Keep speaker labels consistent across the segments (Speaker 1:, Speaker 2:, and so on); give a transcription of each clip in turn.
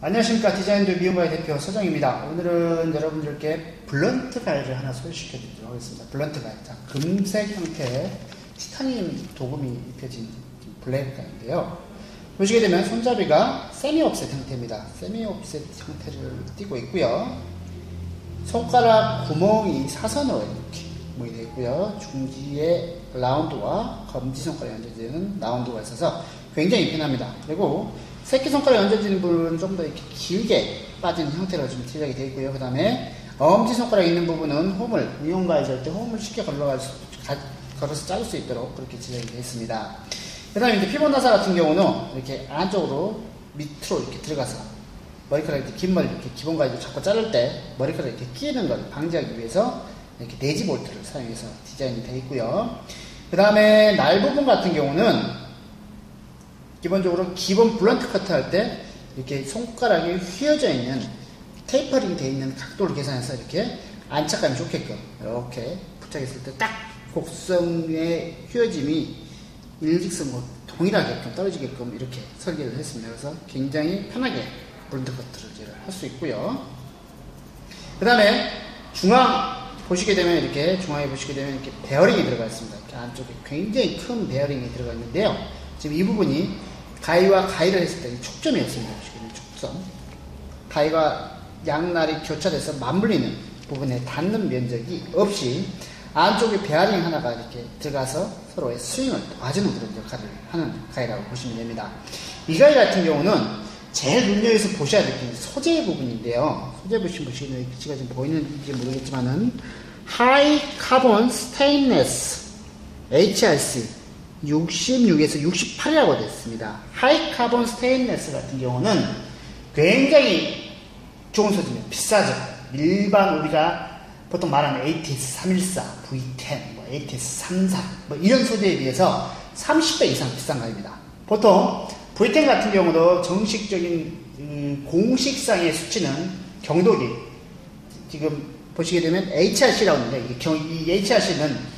Speaker 1: 안녕하십니까 디자인도 미용가의 대표 서정입니다. 오늘은 여러분들께 블런트 가이를 하나 소개시켜 드리도록 하겠습니다. 블런트 가이. 자, 금색 형태의 티타늄 도금이 입혀진 블랙 가이인데요. 보시게 되면 손잡이가 세미 옵셋 형태입니다. 세미 옵셋 형태를 띠고 있고요. 손가락 구멍이 사선으로 이렇게 구멍이 되어 있고요. 중지에 라운드와 검지 손가락에 얹어지는 라운드가 있어서 굉장히 편합니다. 그리고 새끼손가락에 얹어지는 부분은 좀 더 길게 빠진 형태로 좀 제작이 되어 있고요. 그 다음에 엄지손가락에 있는 부분은 홈을, 미용가에 절때 홈을 쉽게 걸어갈 수, 걸어서 자를 수 있도록 그렇게 제작이 되어 있습니다. 그 다음에 이제 피부나사 같은 경우는 이렇게 안쪽으로 밑으로 이렇게 들어가서 머리카락 이렇게 긴 머리 이렇게 기본 가지고 자꾸 자를 때 머리카락 이렇게 끼는 걸 방지하기 위해서 이렇게 네지 볼트를 사용해서 디자인이 되어 있고요. 그 다음에 날 부분 같은 경우는 기본적으로 기본 블런트 커트 할 때 이렇게 손가락이 휘어져 있는 테이퍼링 되어 있는 각도를 계산해서 이렇게 안착감이 좋게끔 이렇게 부착했을 때 딱 곡선의 휘어짐이 일직선으로 동일하게끔 떨어지게끔 이렇게 설계를 했습니다. 그래서 굉장히 편하게 블런트 커트를 할 수 있고요. 그 다음에 중앙 보시게 되면 이렇게 중앙에 보시게 되면 이렇게 베어링이 들어가 있습니다. 이렇게 안쪽에 굉장히 큰 베어링이 들어가 있는데요. 지금 이 부분이 가위와 가위를 했을 때. 보시면 촉점. 가위가 양날이 교차돼서 맞물리는 부분에 닿는 면적이 없이 안쪽에 베어링 하나가 이렇게 들어가서 서로의 스윙을 도와주는 그런 역할을 하는 가위라고 보시면 됩니다. 이 가위 같은 경우는 제일 눈여겨서 보셔야 될 게 소재 부분인데요. 소재 부분 보시면 지금 보이는지 모르겠지만은 하이 카본 스테인레스 HRC 66에서 68이라고 됐습니다. 하이 카본 스테인레스 같은 경우는 굉장히 좋은 소재입니다. 비싸죠. 일반 우리가 보통 말하는 ATS 314, V10, 뭐 ATS 34, 뭐 이런 소재에 비해서 30배 이상 비싼 가입니다. 보통 V10 같은 경우도 정식적인 음, 공식상의 수치는 경도기 지금 보시게 되면 HRC라고 하는데 이 HRC는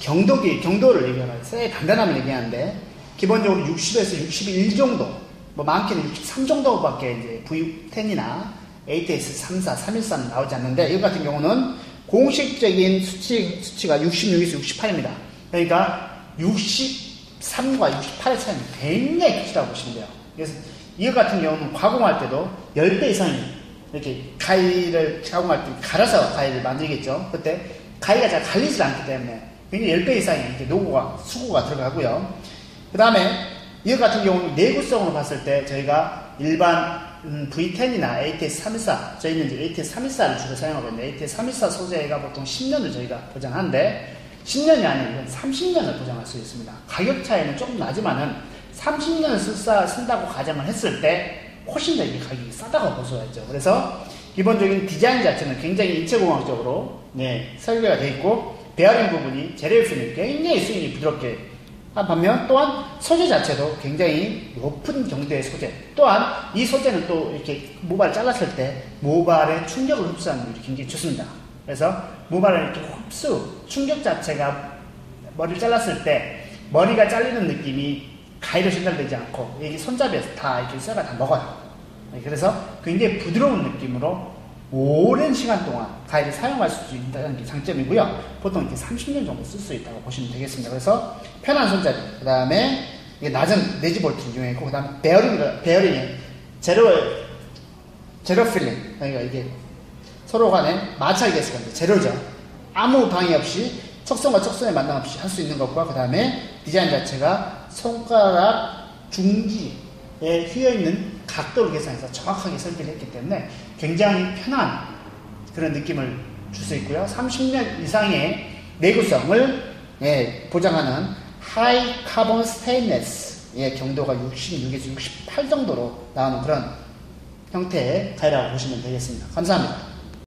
Speaker 1: 경도기, 경도를 얘기하는, 쇠의 단단함을 얘기하는데, 기본적으로 60에서 61 정도, 뭐 많게는 63 정도밖에 이제 V10이나 ATS 34, 314는 나오지 않는데, 이거 같은 경우는 공식적인 수치, 수치가 66에서 68입니다. 그러니까 63과 68의 차이는 굉장히 크다고 보시면 돼요. 그래서 이거 같은 경우는 가공할 때도 10배 이상이 이렇게 가위를 가공할 때 갈아서 가위를 만들겠죠. 그때 가위가 잘 갈리지 않기 때문에 굉장히 10배 이상의 이제 노고가, 수고가 들어가고요. 그 다음에 이거 같은 경우는 내구성으로 봤을 때 저희가 일반 음, V10이나 ATS314, 저희는 이제 ATS314를 주로 사용하고 있는데 ATS314 소재가 보통 10년을 저희가 보장하는데 10년이 아니라 30년을 보장할 수 있습니다. 가격 차이는 조금 나지만은 30년을 쓴다, 쓴다고 가정을 했을 때 훨씬 더 가격이 싸다고 있죠. 그래서 기본적인 디자인 자체는 굉장히 인체공학적으로 네, 설계가 되어 있고 베어링 부분이 제레일스는 굉장히 스윙이 부드럽게 한 반면 또한 소재 자체도 굉장히 높은 경도의 소재. 또한 이 소재는 또 이렇게 모발을 잘랐을 때 모발의 충격을 흡수하는 일이 굉장히 좋습니다. 그래서 모발을 이렇게 흡수 충격 자체가 머리를 잘랐을 때 머리가 잘리는 느낌이 가위로 전달되지 않고 이게 손잡이에서 다 이렇게 쇠가 다 먹어요. 그래서 굉장히 부드러운 느낌으로 오랜 시간 동안 가위를 사용할 수 있다는 게 장점이고요. 보통 이렇게 30년 정도 쓸 수 있다고 보시면 되겠습니다. 그래서 편한 손잡이, 그 다음에 낮은 내지 볼트를 이용했고, 그 다음에 베어링, 베어링에 제로, 제로 필링. 그러니까 이게 서로 간에 마찰이 됐을 건데, 제로죠. 아무 방해 없이 척선과 척선의 만남 없이 할 수 있는 것과, 그 다음에 디자인 자체가 손가락 중지에 휘어 있는 각도를 계산해서 정확하게 설계를 했기 때문에 굉장히 편한 그런 느낌을 줄 수 있고요. 30년 이상의 내구성을 예, 보장하는 하이 카본 스테인레스 의 경도가 66에서 68 정도로 나오는 그런 형태의 가위라고 보시면 되겠습니다. 감사합니다.